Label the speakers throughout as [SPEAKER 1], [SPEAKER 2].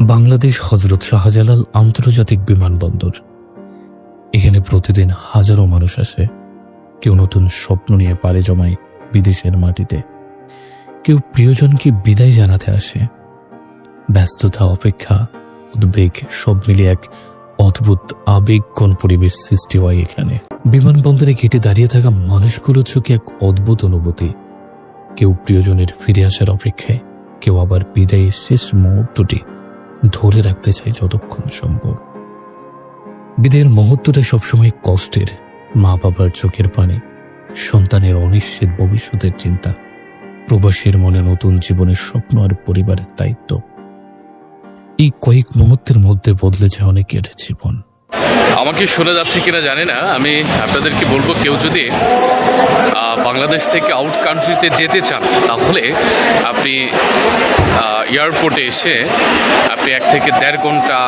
[SPEAKER 1] বাংলাদেশ হজরত শাহজালাল আন্তর্জাতিক বিমানবন্দর। এখানে প্রতিদিন হাজারো মানুষ আসে। কেউ নতুন স্বপ্ন নিয়ে পাড়ে জমায় বিদেশের মাটিতে। কেউ প্রিয়জনকে বিদায় জানাতে আসে। ব্যস্ততা, অপেক্ষা, উদ্বেগ, সব মিলিয়ে এক অদ্ভুত আবেগকণ পরিবেশ সৃষ্টি হয় এখানে। বিমানবন্দরে ঘেটে দাঁড়িয়ে থাকা মানুষগুলো চোখে এক অদ্ভুত অনুভূতি। কেউ প্রিয়জনের ফিরে আসার অপেক্ষায়, কেউ আবার বিদায়ের শেষ মুহূর্তটি। ধরে রাখতে চাই যতক্ষণ সম্ভব। বিদের মুহূর্তটা সবসময় কষ্টের মা বাবার চোখের পানি, সন্তানের অনিশ্চিত ভবিষ্যতের চিন্তা, প্রবাসীর মনে নতুন জীবনের স্বপ্ন আর পরিবারের দায়িত্ব। এই কয়েক মুহূর্তের মধ্যে বদলে যায় অনেকের জীবন।
[SPEAKER 2] আমাকে শোনা যাচ্ছে কিনা জানি না। আমি আপনাদেরকে বলব, কেউ যদি বাংলাদেশ থেকে আউট কান্ট্রিতে যেতে চান, তাহলে আপনি এয়ারপোর্টে এসে আপনি এক থেকে দেড় ঘণ্টা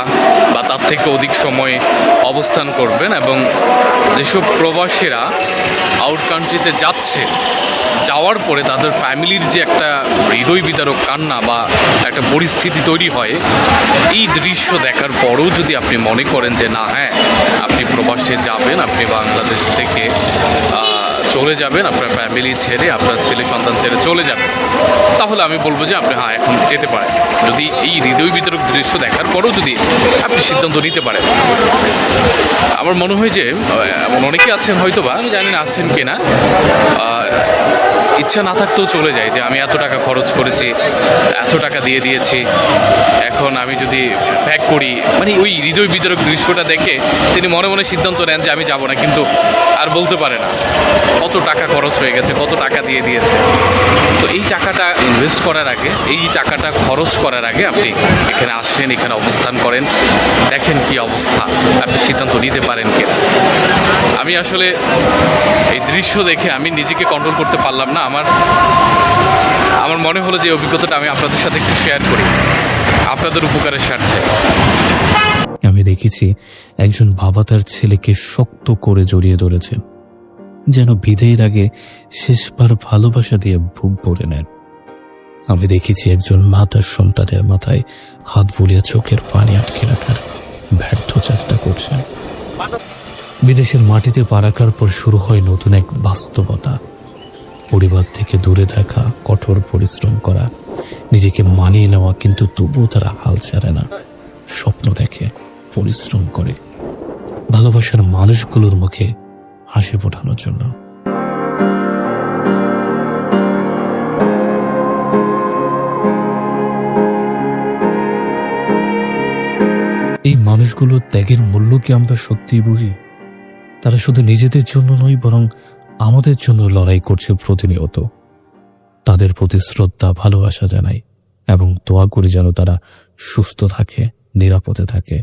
[SPEAKER 2] বা তার থেকে অধিক সময় অবস্থান করবেন এবং যেসব প্রবাসীরা আউট কান্ট্রিতে যাচ্ছে যাওয়ার পরে তাদের ফ্যামিলির যে একটা হৃদয় বিদারক কান্না বা একটা পরিস্থিতি তৈরি হয়, এই দৃশ্য দেখার পরেও যদি আপনি মনে করেন যে না হ্যাঁ আপনি প্রবাসে যাবেন, আপনি বাংলাদেশ থেকে চলে যাবেন, আপনার ফ্যামিলি ছেড়ে, আপনার ছেলে সন্তান ছেড়ে চলে যাবেন, তাহলে আমি বলব যে আপনি হ্যাঁ এখন যেতে পারেন। যদি এই হৃদয় বিতরক দৃশ্য দেখার পরেও যদি আপনি সিদ্ধান্ত নিতে পারেন, আমার মনে হয় যে এমন অনেকে আছেন হয়তো বা আমি জানি না আছেন কিনা ইচ্ছা না থাকতেও চলে যায় যে আমি এত টাকা খরচ করেছি, এত টাকা দিয়ে দিয়েছি। এখন আমি যদি প্যাক করি মানে ওই হৃদয় বিতরক দৃশ্যটা দেখে তিনি মনে মনে সিদ্ধান্ত নেন যে আমি যাব না, কিন্তু আর বলতে পারে না কত টাকা খরচ হয়ে গেছে, কত টাকা দিয়ে দিয়েছে। তো এই টাকাটা ইনভেস্ট করার আগে, এই টাকাটা খরচ করার আগে আপনি এখানে আসেন, এখানে অবস্থান করেন, দেখেন কি অবস্থা, আপনি সিদ্ধান্ত নিতে পারেন কিনা। আমি আসলে এই দৃশ্য দেখে আমি নিজেকে কন্ট্রোল করতে পারলাম না। আমার আমার মনে হলো যে অভিজ্ঞতাটা আমি আপনাদের সাথে একটু শেয়ার করি। আপনাদের উপকারের স্বার্থে।
[SPEAKER 1] আমি দেখেছি একজন বাবা তার ছেলেকে শক্ত করে জড়িয়ে ধরেছে, যেন বিদায়ের আগে শেষবার ভালোবাসা দিয়ে বুক ভরে নেন। আমি দেখেছি একজন মাতার সন্তানের মাথায় হাত বুলিয়ে চোখের পানি আটকে রাখার ব্যর্থ চেষ্টা করছেন। বিদেশের মাটিতে পা রাখার পর শুরু হয় নতুন এক বাস্তবতা। পরিবার থেকে দূরে থাকা, কঠোর পরিশ্রম করা, নিজেকে মানিয়ে নেওয়া, কিন্তু তবুও তারা হাল ছাড়ে না। স্বপ্ন দেখে, পরিশ্রম করে। ভালোবাসার মানুষগুলোর মুখে হাসি ফোটানোর জন্য। এই মানুষগুলোর ত্যাগের মূল্য কি আমরা সত্যিই বুঝি? তারা শুধু নিজেদের জন্য নয়, বরং আমাদের জন্য লড়াই করছে প্রতিনিয়ত। তাদের প্রতি শ্রদ্ধা, ভালোবাসা জানাই এবং দোয়া করি যেন তারা সুস্থ থাকে, নিরাপদে থাকে।